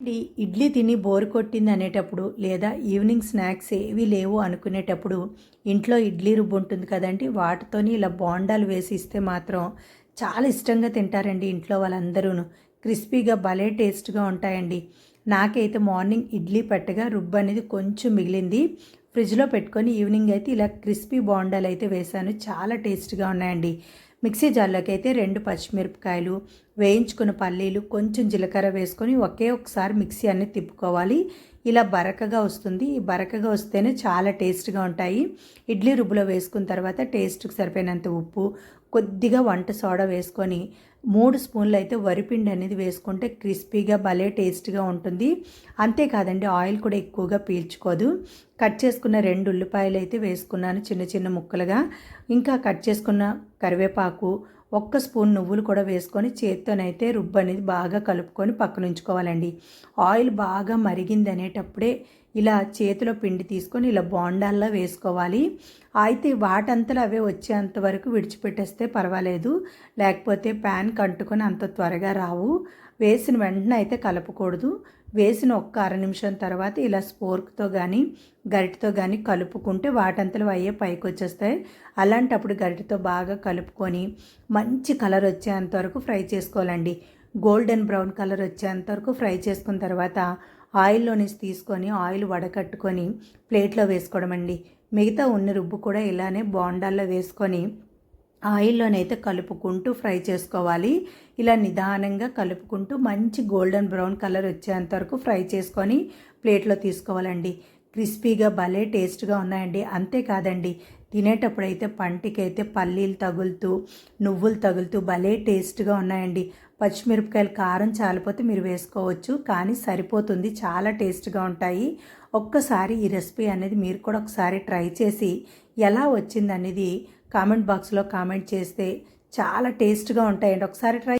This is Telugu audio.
ఈ ఇడ్లీ తిని బోరు కొట్టింది అనేటప్పుడు లేదా ఈవినింగ్ స్నాక్స్ ఏవి లేవు అనుకునేటప్పుడు ఇంట్లో ఇడ్లీ రుబ్బు ఉంటుంది కదండి వాటితోని ఇలా బోండాలు వేసి ఇస్తే మాత్రం చాలా ఇష్టంగా తింటారండి ఇంట్లో వాళ్ళందరూ క్రిస్పీగా భలే టేస్ట్గా ఉంటాయండి. నాకైతే మార్నింగ్ ఇడ్లీ పెట్టగా రుబ్బు అనేది కొంచెం మిగిలింది. ఫ్రిడ్జ్లో పెట్టుకొని ఈవినింగ్ అయితే ఇలా క్రిస్పీ బోండాలు అయితే వేశాను. చాలా టేస్ట్గా ఉన్నాయండి. మిక్సీ జార్లోకి అయితే రెండు పచ్చిమిరపకాయలు వేయించుకున్న పల్లీలు కొంచెం జీలకర్ర వేసుకొని ఒకే ఒకసారి మిక్సీ అన్ని తిప్పుకోవాలి. ఇలా బరకగా వస్తుంది. ఈ బరకగా వస్తేనే చాలా టేస్ట్గా ఉంటాయి. ఇడ్లీ రుబ్బులో వేసుకున్న తర్వాత టేస్ట్కి సరిపోయినంత ఉప్పు కొద్దిగా వంట సోడా వేసుకొని మూడు స్పూన్లు అయితే వరిపిండి అనేది వేసుకుంటే క్రిస్పీగా భలే టేస్ట్గా ఉంటుంది. అంతేకాదండి ఆయిల్ కూడా ఎక్కువగా పీల్చుకోదు. కట్ చేసుకున్న రెండు ఉల్లిపాయలు అయితే వేసుకున్నాను చిన్న చిన్న ముక్కలుగా. ఇంకా కట్ చేసుకున్న కరివేపాకు ఒక్క స్పూన్ నువ్వులు కూడా వేసుకొని చేత్తోనైతే రుబ్బు అనేది బాగా కలుపుకొని పక్కన ఉంచుకోవాలండి. ఆయిల్ బాగా మరిగింది అనేటప్పుడే ఇలా చేతిలో పిండి తీసుకొని ఇలా బోండాల్లో వేసుకోవాలి. అయితే వాటంతలో అవే వచ్చేంత వరకు విడిచిపెట్టేస్తే పర్వాలేదు. లేకపోతే ప్యాన్ కంటుకొని అంత త్వరగా రావు. వేసిన వెంటనే అయితే కలపకూడదు. వేసిన ఒక్క అర నిమిషం తర్వాత ఇలా స్పోర్క్తో కానీ గరిటతో కానీ కలుపుకుంటే వాటంతలు అయ్యే పైకి వచ్చేస్తాయి అలాంటప్పుడు గరిటతో బాగా కలుపుకొని మంచి కలర్ వచ్చేంత వరకు ఫ్రై చేసుకోవాలండి. గోల్డెన్ బ్రౌన్ కలర్ వచ్చేంత వరకు ఫ్రై చేసుకున్న తర్వాత ఆయిల్లో నుంచి తీసుకొని ఆయిల్ వడకట్టుకొని ప్లేట్లో వేసుకోవడం అండి మిగతా ఉన్న రుబ్బు కూడా ఇలానే బోండాల్లో వేసుకొని ఆయిల్లోనైతే కలుపుకుంటూ ఫ్రై చేసుకోవాలి. ఇలా నిదానంగా కలుపుకుంటూ మంచి గోల్డెన్ బ్రౌన్ కలర్ వచ్చేంత వరకు ఫ్రై చేసుకొని ప్లేట్లో తీసుకోవాలండి. క్రిస్పీగా భలే టేస్ట్గా ఉన్నాయండి. అంతేకాదండి తినేటప్పుడైతే పంటికైతే పల్లీలు తగులుతూ నువ్వులు తగులుతూ భలే టేస్ట్గా ఉన్నాయండి. పచ్చిమిరపకాయలు కారం చాలిపోతే మీరు వేసుకోవచ్చు కానీ సరిపోతుంది. చాలా టేస్ట్గా ఉంటాయి. ఒక్కసారి ఈ రెసిపీ అనేది మీరు కూడా ఒకసారి ట్రై చేసి ఎలా వచ్చింది అనేది కామెంట్ బాక్స్లో కామెంట్ చేస్తే చాలా టేస్ట్గా ఉంటాయండి. ఒకసారి ట్రై